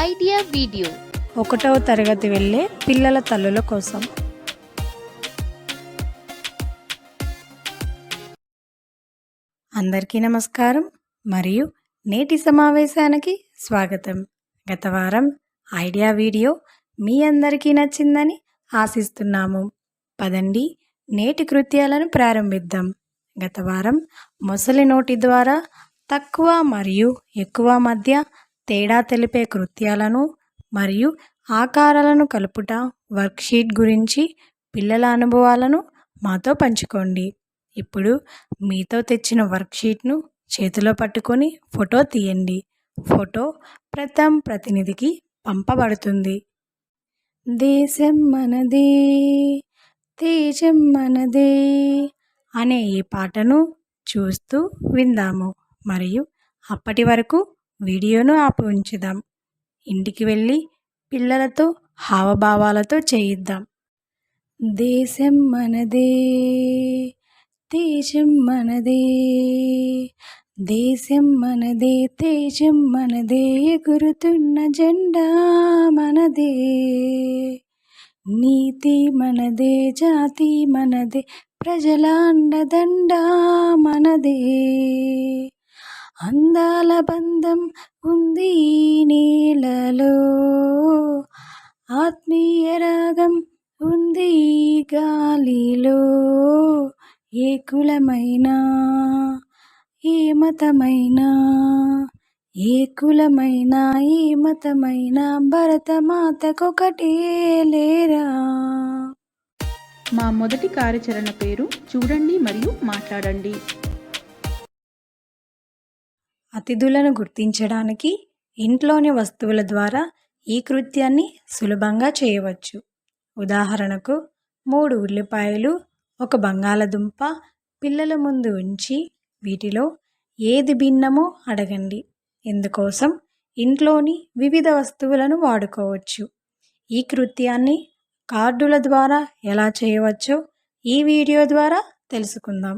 Idea video. ఒకటవ తరగతి వెళ్ళే పిల్లల తల్లుల కోసం. అందరికీ నమస్కారం. మరియు నేటి సమావేశానికి స్వాగతం. గత వారం ఐడియా వీడియో మీ అందరికీ నచ్చిందని ఆశిస్తున్నాము. పదండి నేటి కృత్యాలను ప్రారంభిద్దాం. గత వారం మొసలి నోటి ద్వారా తక్కువ మరియు ఎక్కువ మధ్య తేడా తెలిపే కృత్యాలను మరియు ఆకారాలను కలుపుట వర్క్షీట్ గురించి పిల్లల అనుభవాలను మాతో పంచుకోండి. ఇప్పుడు మీతో తెచ్చిన వర్క్షీట్ను చేతిలో పట్టుకొని ఫోటో తీయండి. ఫోటో ప్రథమ్ ప్రతినిధికి పంపబడుతుంది. దేశం మనదే తేజం మనదే అనే ఈ పాటను చూస్తూ విందాము. మరియు అప్పటి వరకు వీడియోను ఆపి ఉంచుదాం. ఇంటికి వెళ్ళి పిల్లలతో హావభావాలతో చేయిద్దాం. దేశం మనదే తేజం మనదే దేశం మనదే తేజం మనదే ఎగురుతున్న జెండా మనదే. నీతి మనదే జాతి మనదే ప్రజల అండదండ మనదే. అందాల బంధం ఉంది ఈ నేలలో ఆత్మీయ రాగం ఉంది గాలిలో. ఏ కులమైనా ఏ మతమైనా ఏ కులమైనా ఏ మతమైనా భరతమాతకొకటే లేరా? మా మొదటి కార్యాచరణ పేరు చూడండి మరియు మాట్లాడండి. అతిథులను గుర్తించడానికి ఇంట్లోని వస్తువుల ద్వారా ఈ కృత్యాన్ని సులభంగా చేయవచ్చు. ఉదాహరణకు మూడు ఉల్లిపాయలు ఒక బంగాళదుంప పిల్లల ముందు ఉంచి వీటిలో ఏది భిన్నమో అడగండి. ఇందుకోసం ఇంట్లోని వివిధ వస్తువులను వాడుకోవచ్చు. ఈ కృత్యాన్ని కార్డుల ద్వారా ఎలా చేయవచ్చో ఈ వీడియో ద్వారా తెలుసుకుందాం.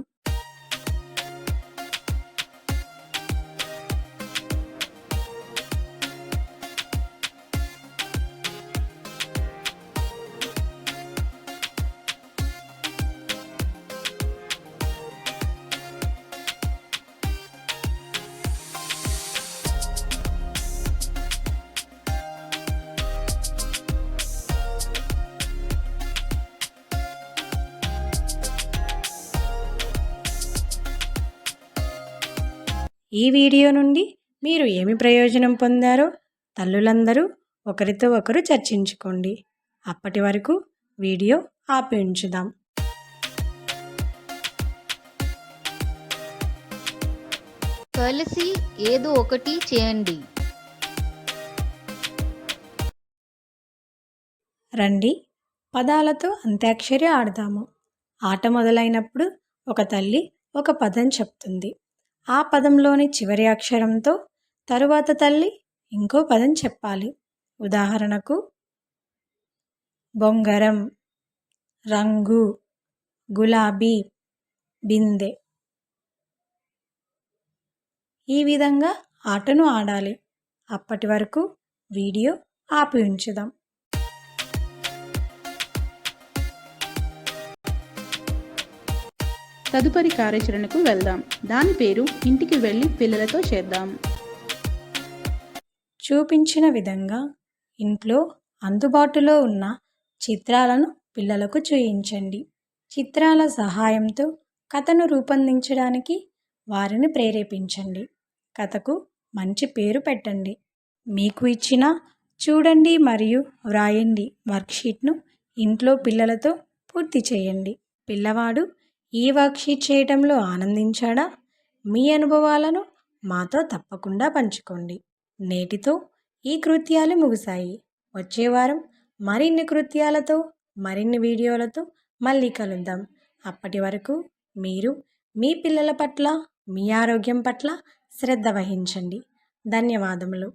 ఈ వీడియో నుండి మీరు ఏమి ప్రయోజనం పొందారో తల్లులందరూ ఒకరితో ఒకరు చర్చించుకోండి. అప్పటి వరకు వీడియో ఆపి ఉంచుదాం కలిసి ఏదో ఒకటి చేయండి. రండి పదాలతో అంత్యాక్షరి ఆడదాము. ఆట మొదలైనప్పుడు ఒక తల్లి ఒక పదం చెప్తుంది. ఆ పదంలోని చివరి అక్షరంతో తరువాత తల్లి ఇంకో పదం చెప్పాలి. ఉదాహరణకు బొంగరం రంగు గులాబీ బిందె. ఈ విధంగా ఆటను ఆడాలి. అప్పటి వరకు వీడియో ఆపి ఉంచుదాం తదుపరి కార్యాచరణకు వెళ్దాం. దాని పేరు ఇంటికి వెళ్ళి పిల్లలతో చేద్దాం. చూపించిన విధంగా ఇంట్లో అందుబాటులో ఉన్న చిత్రాలను పిల్లలకు చూయించండి. చిత్రాల సహాయంతో కథను రూపొందించడానికి వారిని ప్రేరేపించండి. కథకు మంచి పేరు పెట్టండి. మీకు ఇచ్చిన చూడండి మరియు వ్రాయండి వర్క్షీట్ను ఇంట్లో పిల్లలతో పూర్తి చేయండి. పిల్లవాడు ఈ వర్క్షీట్ చేయటంలో ఆనందించాడా? మీ అనుభవాలను మాతో తప్పకుండా పంచుకోండి. నేటితో ఈ కృత్యాలు ముగిశాయి. వచ్చే వారం మరిన్ని కృత్యాలతో మరిన్ని వీడియోలతో మళ్ళీ కలుద్దాం. అప్పటి వరకు మీరు మీ పిల్లల పట్ల మీ ఆరోగ్యం పట్ల శ్రద్ధ వహించండి. ధన్యవాదములు.